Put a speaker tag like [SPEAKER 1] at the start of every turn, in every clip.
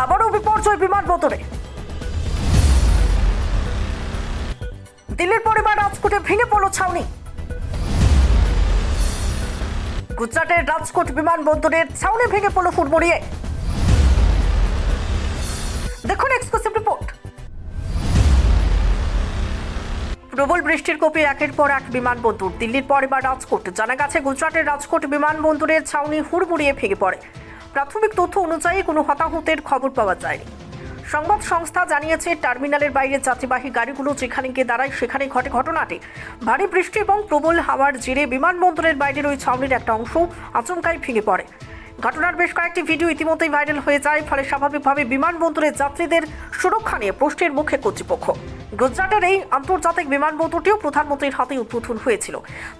[SPEAKER 1] আবারও বিপর্যয় বিমান বিমানবন্দরে দিল্লির পরিবার রাজকোটে ভেঙে পড়ল ছাউনি। গুজরাটের রাজকোট বিমানবন্দরের ছাউনি ভেঙে পড়ল ফুটবড়িয়ে দেখুন এক্সক্লুসিভ রিপোর্ট প্রবল বৃষ্টির কোপে একের পর এক বিমানবন্দর দিল্লির পর এবার রাজকোট জানা গেছে, গুজরাটের রাজকোট বিমানবন্দরের ছাউনি হুড়মুড়িয়ে ভেঙে পড়ে। প্রাথমিক তথ্য অনুযায়ী কোনো হতাহতের খবর পাওয়া যায়নি। সংবাদ সংস্থা জানিয়েছে, টার্মিনালের বাইরে যাত্রীবাহী গাড়িগুলো যেখানে গিয়ে দাঁড়ায় সেখানে ঘটে ঘটনাটি। ভারী বৃষ্টি এবং প্রবল হাওয়ার জেরে বিমানবন্দরের বাইরের ওই ছাউনির একটা অংশ, আচমকাই ভেঙে পড়ে। ঘটনার বেশ কয়েকটি ভিডিও ইতিমধ্যেই ভাইরাল হয়ে যায়, ফলে স্বাভাবিকভাবে বিমানবন্দরের যাত্রীদের সুরক্ষা নিয়ে প্রশ্নের মুখে কর্তৃপক্ষ। গুজরাটের এই আন্তর্জাতিক বিমানবন্দরটিও প্রধানমন্ত্রীর হাতে উদ্বোধন হয়েছিল।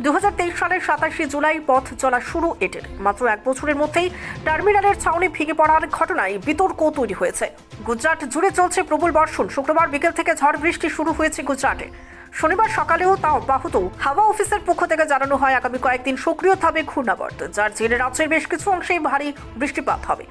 [SPEAKER 1] দু হাজার তেইশ সালের সাতাশে জুলাই পথ চলা শুরু এটির। মাত্র এক বছরের মধ্যেই টার্মিনালের ছাউনি ভেঙে পড়ার ঘটনায় বিতর্ক তৈরি হয়েছে। গুজরাট জুড়ে চলছে প্রবল বর্ষণ। শুক্রবার বিকেল থেকে ঝড় বৃষ্টি শুরু হয়েছে গুজরাটে। শনিবার সকালেও তা অব্যাহত। হাওয়া অফিসের পক্ষ থেকে জানানো হয়, আগামী কয়েকদিন সক্রিয় থাকবে ঘূর্ণাবর্ত, যার জেরে রাজ্যের বেশ কিছু অংশেই ভারী বৃষ্টিপাত হবে।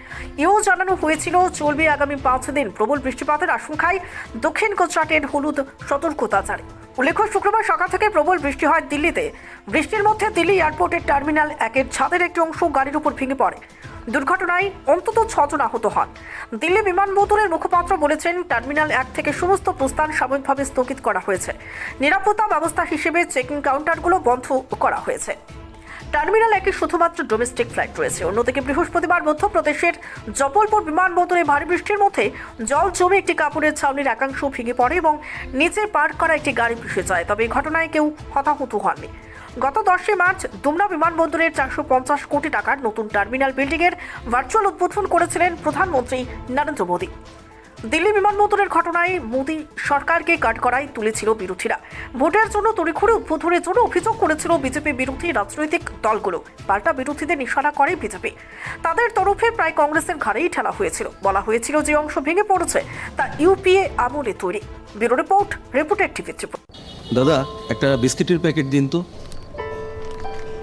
[SPEAKER 1] এও জানানো হয়েছিল, চলবে আগামী পাঁচ দিন প্রবল বৃষ্টিপাতের আশঙ্কায় দক্ষিণ গুজরাটের হলুদ সতর্কতা জারি। উল্লেখ্য, শুক্রবার সকাল থেকে প্রবল বৃষ্টি হয় দিল্লিতে। বৃষ্টির মধ্যে দিল্লি এয়ারপোর্টের টার্মিনাল একের ছাদের একটি অংশ গাড়ির উপর ভেঙে পড়ে। দুর্ঘটনায় অন্তত ছজন আহত হন। দিল্লি বিমানবন্দরের মুখপাত্র বলেছেন, টার্মিনাল এক থেকে সমস্ত প্রস্থান সাময়িকভাবে স্থগিত করা হয়েছে। নিরাপত্তা ব্যবস্থা হিসেবে চেকিং কাউন্টারগুলো বন্ধ করা হয়েছে। টার্মিনাল একে শুধুমাত্র ডোমেস্টিক ফ্লাইট রয়েছে। অন্যদিকে বৃহস্পতিবার মধ্যপ্রদেশের জবলপুর বিমানবন্দরে ভারী বৃষ্টির মধ্যে জল জমে একটি কাপড়ের ছাউনির একাংশ ভেঙে পড়ে এবং নিচে পার্ক করা একটি গাড়ি ভেসে যায়। তবে এই ঘটনায় কেউ হতাহত হননি। গত দশই মার্চ দুমনা বিমানবন্দরের চারশো পঞ্চাশ কোটি টাকার নতুন টার্মিনাল বিল্ডিংয়ের ভার্চুয়াল উদ্বোধন করেছিলেন প্রধানমন্ত্রী নরেন্দ্র মোদী। দিল্লি বিমানবন্দরের ঘটনায় মোদী সরকারকে কাঠগড়ায় তুলেছিল বিরোধীরা। ভোটের জন্য তড়িঘড়ি উদ্বোধনের জন্য অভিযোগ করেছিল বিজেপি বিরোধী রাজনৈতিক দলগুলো। পাল্টা বিরোধীদের নিশানা করে বিজেপি। তাদের তরফে প্রায় কংগ্রেসের ঘাড়েই ঠেলা হয়েছিল। বলা হয়েছিল যে অংশ ভেঙে পড়েছে, তা ইউপিএ আমলে তৈরি। ব্যুরো রিপোর্ট, রিপোর্টের টিভি ত্রিপুরা
[SPEAKER 2] দাদা, একটা বিস্কিটের প্যাকেট দিন তো।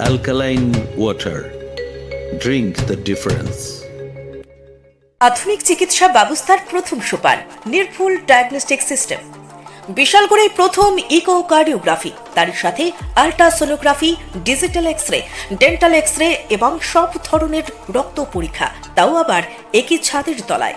[SPEAKER 2] alkaline water drink the difference
[SPEAKER 1] আধুনিক চিকিৎসা ব্যবস্থার প্রথম সোপান, নির্ভুল ডায়াগনস্টিক সিস্টেম বিশালগড়ে প্রথম ইকোকার্ডিওগ্রাফি তার সাথে ultrasonography digital X ray dental X ray এবং সব ধরনের রক্ত পরীক্ষা, তাও আবার একই ছাদের তলায়।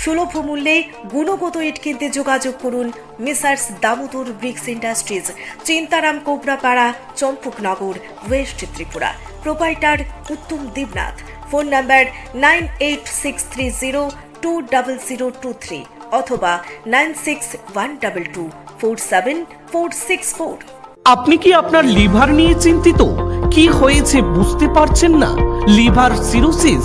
[SPEAKER 1] সুলভ মূল্যে গুণগত ইট কিনতে যোগাযোগ করুন messrs Damodar bricks industries, Chintaram Kobrapara, Champaknagar, west Tripura. Proprietor Uttam Debnath. Phone number nine eight six three zero two double zero two three অথবা nine six one double two four seven four six four.
[SPEAKER 3] আপনি কি আপনার liver নিয়ে চিন্তিত? কি হয়েছে বুঝতে পারছেন না? Liver cirrhosis